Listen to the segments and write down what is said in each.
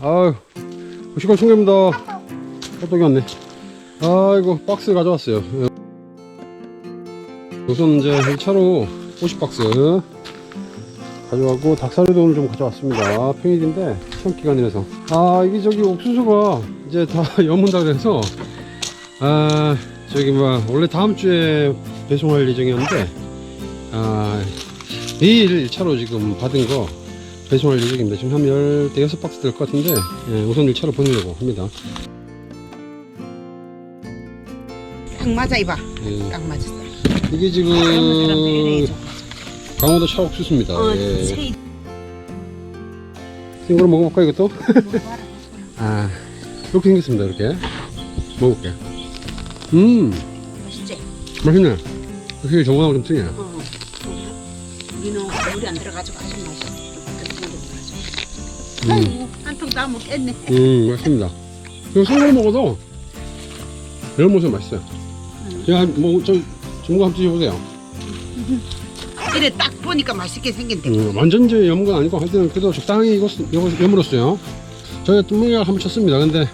아유, 시골 충격입니다. 호떡이 왔네. 아이고, 박스 가져왔어요. 우선 이제 1차로 50박스 가져가고 닭사료도 오늘 좀 가져왔습니다. 평일인데 시험 기간이라서. 아, 이게 저기 옥수수가 이제 다 여문다 그래서 아, 저기 뭐 원래 다음 주에 배송할 예정이었는데 아, 내일 1차로 지금 받은 거 배송할 예정입니다. 지금 한 16박스 될 것 같은데 예, 우선 1차로 보내려고 합니다. 딱 맞아 이봐 예, 딱 맞았어 이게 지금 강원도 차옥수수입니다. 어, 예. 새 생으로 먹어볼까 이것도? 아 이렇게 생겼습니다 이렇게 먹어볼게 음 맛있지? 맛있네 확실히 저거하고 좀 틀리네 어. 우리는 물이 안 들어가지고 아주 맛있어 음, 아이고 한통 다 먹겠네. 음 맛있습니다. 이거 생으로 먹어도 이런 모습 맛있어요. 음. 야, 뭐저 전문가 한번 드셔보세요. 이래 딱 보니까 맛있게 생긴대. 음, 완전 이제 염은 건 아니고 하여튼 그래도 적당히 이거 이거 염으로써요. 저희가 뚜껑이랑 한번 쳤습니다. 근데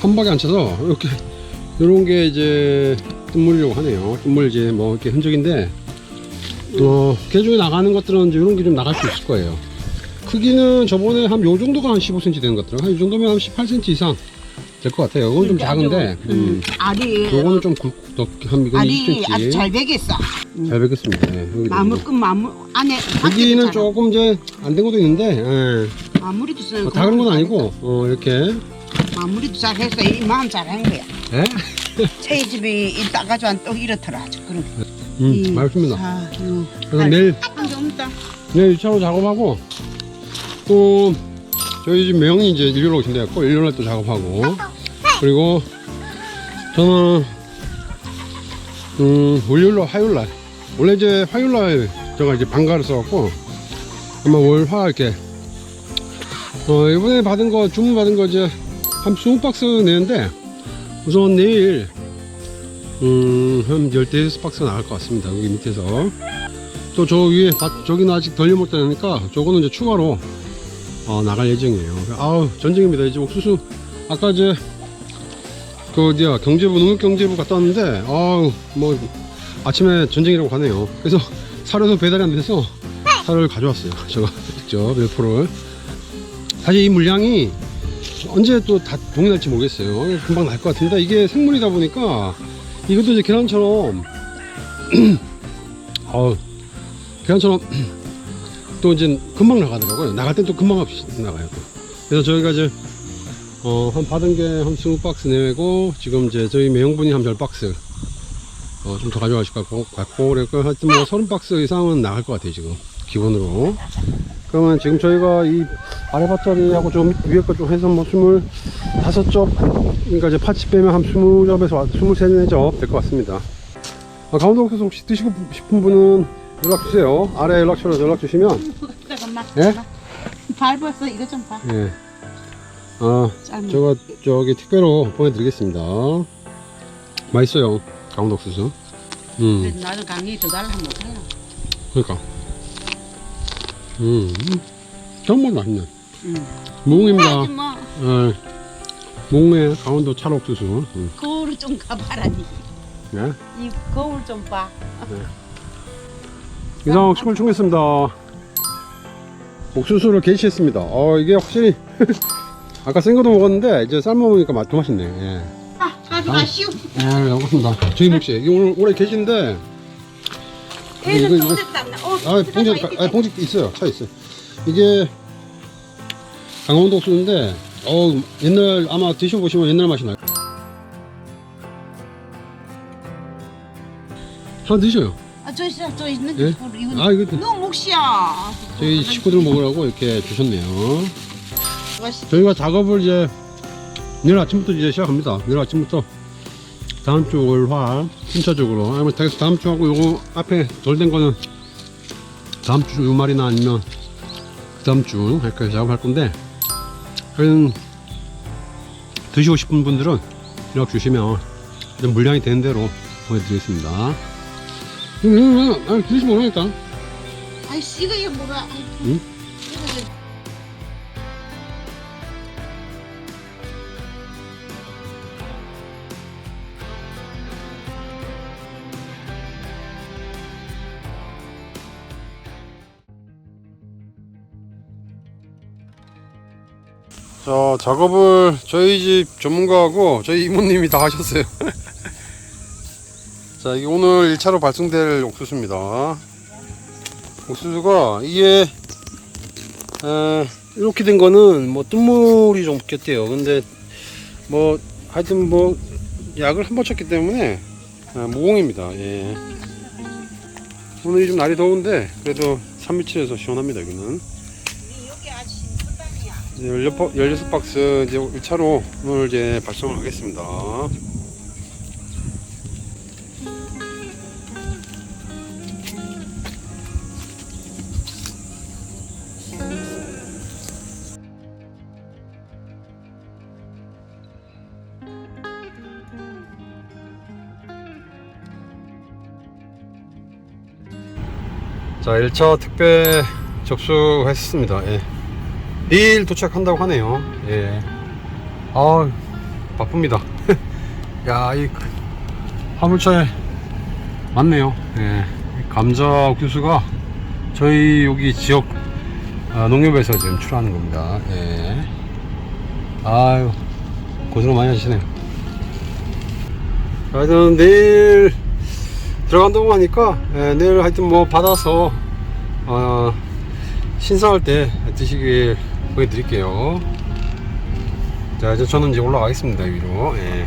한 방에 안 쳐서 이렇게 이런 게 이제 뜬물이라고 하네요. 뜬물 이제 뭐 이렇게 흔적인데 어 개 중에 나가는 것들은 이제 이런 게 좀 나갈 수 있을 거예요 크기는 저번에 한 요 정도가 한 15cm 되는 것 같더라고요. 한 이 정도면 한 18cm 이상 될 것 같아요. 이건 좀 작은데 음, 음, 알이 요거는 좀 굵, 더, 한 이건 알이 아주 20cm 잘 배겠어. 잘 베겠습니다. 네, 여기도. 마물 끝 마물 안에 여기는 조금 이제 안 된 것도 있는데 예. 잘- 마무리도 잘 어, 다 그런 건 아니고 어, 이렇게. 마무리도 잘해서 이 마음 잘한 거야. 예? 저희 집이 이 따가지고 또 이렇더라 아주 그럼 음, 이 맛있습니다 사, 육, 그래서 팔. 내일. 한개 없다. 내일 1차로 작업하고 또 저희 집 매형이 이제 일요일 오신대갖고 일요일날 또 작업하고. 그리고 저는 음 월요일로 화요일날. 원래 이제 화요일날 제가 이제 방가를 써갖고 아마 월화 이렇게. 어 이번에 받은 거 주문 받은 거 이제 한 20박스 내는데 우선 내일 음한 15박스 나갈 것 같습니다. 여기 밑에서. 또 저 위에 밭 저기는 아직 덜 여먹다니까 저거는 이제 추가로 어, 나갈 예정이에요. 아우 전쟁입니다. 이제 옥수수 아까 이제 그 어디야 경제부 농업경제부 갔다 왔는데 아우 뭐 아침에 전쟁이라고 가네요. 그래서 사료도 배달이 안 돼서 사료를 가져왔어요. 제가 직접 몇 프로를 사실 이 물량이 언제 또 다 동일할지 모르겠어요. 금방 날 것 같은데 이게 생물이다 보니까 이것도 이제 계란처럼 아우 계란처럼 또 이제 금방 나가더라고요. 나갈 땐 또 금방 없이 나가요. 또. 그래서 저희가 이제 어, 한 받은 게 한 20박스 내고 지금 이제 저희 매형분이 한 10박스 어, 좀 더 가져가실 것 같고, 같고 그래서 하여튼 뭐 30박스 이상은 나갈 것 같아요 지금 기본으로 그러면 지금 저희가 이 아래 밭자리하고 좀 위에 거 좀 해서 뭐 25접 그러니까 이제 파치 빼면 한 20접에서 23접 될 것 같습니다 아, 강원도 옥수수 혹시 드시고 싶은 분은 연락 주세요. 아래 연락처로 연락 주시면 잠깐만 예? 밟았어 이거 좀 봐 예. 아, 제가 저기 택배로 보내드리겠습니다. 맛있어요. 강원도 옥수수. 음, 나는 강의 더 달라 못해요 그러니까. 음, 정말 맛있네. 응. 무궁입니다. 하지 뭐 예. 무궁의 강원도 찰옥수수. 음. 거울 좀 가봐라 니. 예. 이 거울 좀 봐 이상 시골 충겠습니다. 옥수수를 게시했습니다. 어, 이게 확실히 아까 생 거도 먹었는데 이제 삶아 먹으니까 맛더 맛있네. 예. 아 가져가시오 예, 알겠습니다. 저희 몫이 이게 오늘 올해 계신데 얘는 이거- 또 됐다 어, 아 봉지 아 봉지 있어요. 차 있어요. 이게 강원도 옥수수인데 어 옛날 아마 드셔보시면 옛날 맛이 나요. 하나 드셔요. 아 저 있어 저 있는 예? 거 이거 아 이거 너 몫이야 저희 식구들 먹으라고 이렇게 주셨네요. 맛있 저희가 작업을 이제 내일 아침부터 이제 시작합니다. 내일 아침부터 다음 주 월화 순차적으로 아니면 다시 다음 주 하고 요거 앞에 덜 된 거는 다음 주 주말이나 아니면 그 다음 주 이렇게 작업할 건데 하여튼 드시고 싶은 분들은 연락 주시면 좀 물량이 되는 대로 보내드리겠습니다. 응, 응, 응. 아니, 뭐 모르겠다. 아니, 씨가 얘 뭐라. 응? 자 작업을 저희 집 전문가하고 저희 이모님이 다 하셨어요 자, 이게 오늘 1차로 발송될 옥수수입니다. 옥수수가 이게 에, 이렇게 된 거는 뭐 뜬물이 좀 붙겠대요. 근데 뭐 하여튼 뭐 약을 한 번 쳤기 때문에 아, 무공입니다. 예. 오늘이 좀 날이 더운데 그래도 3미칠에서 시원합니다. 16, 16박스 이제 1차로 오늘 이제 발송을 하겠습니다. 자, 1차 택배 접수했습니다. 예. 내일 도착한다고 하네요. 예. 아, 바쁩니다. 야, 이 그- 화물차에 많네요. 예. 이 감자 옥수수가 저희 여기 지역 아, 농협에서 지금 출하는 겁니다. 예. 아유, 고생 많이 하시네요. 하여튼 내일 들어간다고 하니까 예, 내일 하여튼 뭐 받아서 어, 신상할 때 드시길 보여드릴게요. 자, 이제 저는 이제 올라가겠습니다, 위로. 예.